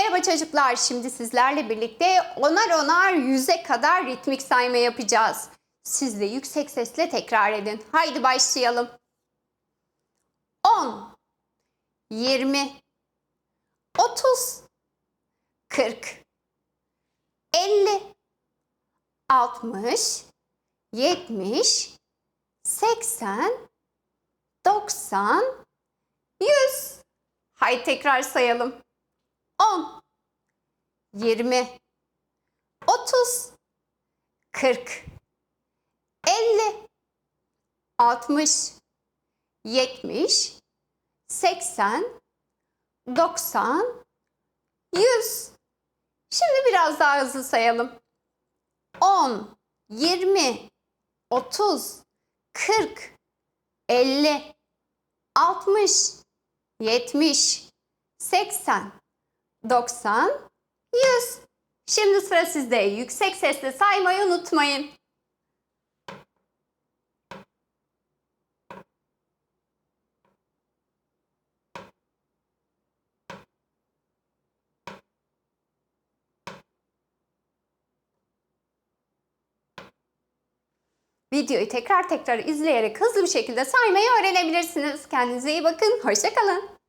Merhaba çocuklar. Şimdi sizlerle birlikte onar onar yüze kadar ritmik sayma yapacağız. Siz de yüksek sesle tekrar edin. Haydi başlayalım. 10 20 30 40 50 60 70 80 90 100 Haydi tekrar sayalım. 10 20 30 40 50 60 70 80 90 100 Şimdi biraz daha hızlı sayalım. 10 20 30 40 50 60 70 80 90 100 Şimdi sıra sizde. Yüksek sesle saymayı unutmayın. Videoyu tekrar tekrar izleyerek hızlı bir şekilde saymayı öğrenebilirsiniz. Kendinize iyi bakın. Hoşçakalın.